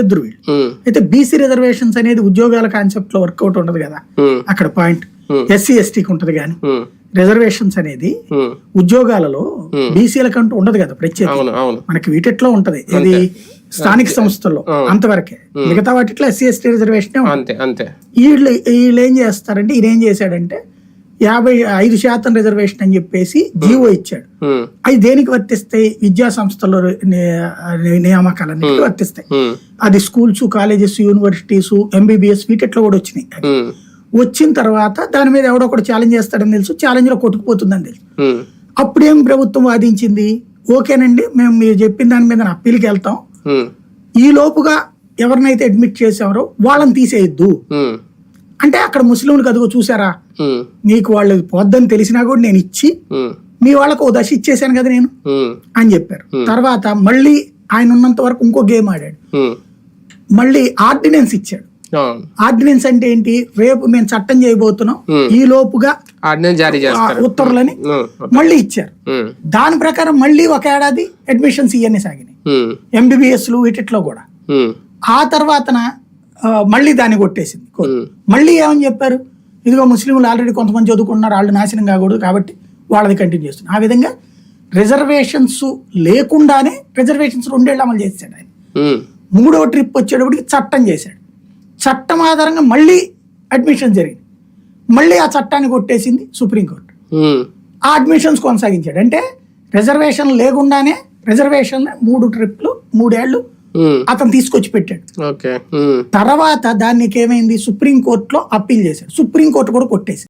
ఎదురు అయితే BC reservations అనేది ఉద్యోగాల కాన్సెప్ట్లో వర్కౌట్ ఉండదు కదా. అక్కడ పాయింట్. ఎస్సీ ఎస్టీకి ఉంటది కానీ. రిజర్వేషన్స్ అనేది. ఉద్యోగాలలో బీసీలకు అంటూ ఉండదు కదా ప్రత్యేక మనకి వీటిట్లో ఉంటది. ఇది స్థానిక సంస్థల్లో అంతవరకే. మిగతా వాటిట్లో ఎస్సీ ఎస్టీ రిజర్వేషన్ అంతే అంతే. వీళ్ళు వీళ్ళు ఏం చేస్తారంటే ఈయన ఏం చేశాడంటే యాభై ఐదు శాతం రిజర్వేషన్ అని చెప్పేసి జీవో ఇచ్చాడు. ఉమ్, అవి దేనికి వర్తిస్తాయి? విద్యా సంస్థల్లో నియామకాలన్నిటికీ వర్తిస్తాయి. ఉమ్, అది స్కూల్స్ కాలేజెస్ యూనివర్సిటీస్ ఎంబీబీఎస్ వీటిట్లో కూడా వచ్చినాయి వచ్చిన తర్వాత దాని మీద ఎవడో ఒకటి ఛాలెంజ్ చేస్తాడని తెలుసు ఛాలెంజ్లో కొట్టుకుపోతుందని తెలుసు. అప్పుడేం ప్రభుత్వం వాదించింది? ఓకేనండి మేము మీరు చెప్పిన దాని మీద అప్పీల్కి వెళ్తాం. ఈ లోపుగా ఎవరినైతే అడ్మిట్ చేసారో వాళ్ళని తీసేయద్దు. అంటే అక్కడ ముస్లింలకు అదిగో చూసారా? మీకు వాళ్ళు పోద్దని తెలిసినా కూడా నేను ఇచ్చి మీ వాళ్ళకు ఓ దశ ఇచ్చేసాను కదా నేను అని చెప్పారు. తర్వాత మళ్ళీ ఆయన ఉన్నంత వరకు ఇంకో గేమ్ ఆడాడు. మళ్ళీ ఆర్డినెన్స్ ఇచ్చాడు. ఆర్డినెన్స్ అంటే ఏంటి? రేపు మేము చట్టం చేయబోతున్నాం. ఈ లోపుగా ఉత్తర్వులని మళ్ళీ ఇచ్చారు. దాని ప్రకారం మళ్ళీ ఒక ఏడాది అడ్మిషన్స్ ఇవన్నీ సాగినాయి. ఉమ్, ఎంబీబీఎస్లు వీటిట్లో కూడా. ఆ తర్వాతన ఆ, మళ్ళీ దాన్ని కొట్టేసింది మళ్ళీ ఏమని చెప్పారు? ఇదిగో ముస్లింలు ఆల్రెడీ కొంతమంది చదువుకున్నారు వాళ్ళు నాశనం కాకూడదు కాబట్టి వాళ్ళది కంటిన్యూ చేస్తున్నారు. ఆ విధంగా రిజర్వేషన్స్ లేకుండానే రిజర్వేషన్స్ రెండేళ్ళు అమలు చేశాడు ఆయన. మూడో ట్రిప్ వచ్చేటప్పటికి చట్టం చేశాడు. చట్టం ఆధారంగా మళ్ళీ అడ్మిషన్ జరిగింది. మళ్ళీ ఆ చట్టాన్ని కొట్టేసింది సుప్రీంకోర్టు ఆ అడ్మిషన్స్ కొనసాగించాడు. అంటే రిజర్వేషన్ లేకుండానే రిజర్వేషన్ మూడు ట్రిప్లు మూడేళ్ళు ఉమ్, అతను తీసుకొచ్చి పెట్టాడు. ఉమ్. తర్వాత దానికి ఏమైంది? సుప్రీంకోర్టులో అప్పీల్ చేశాడు. సుప్రీంకోర్టు కూడా కొట్టేసింది.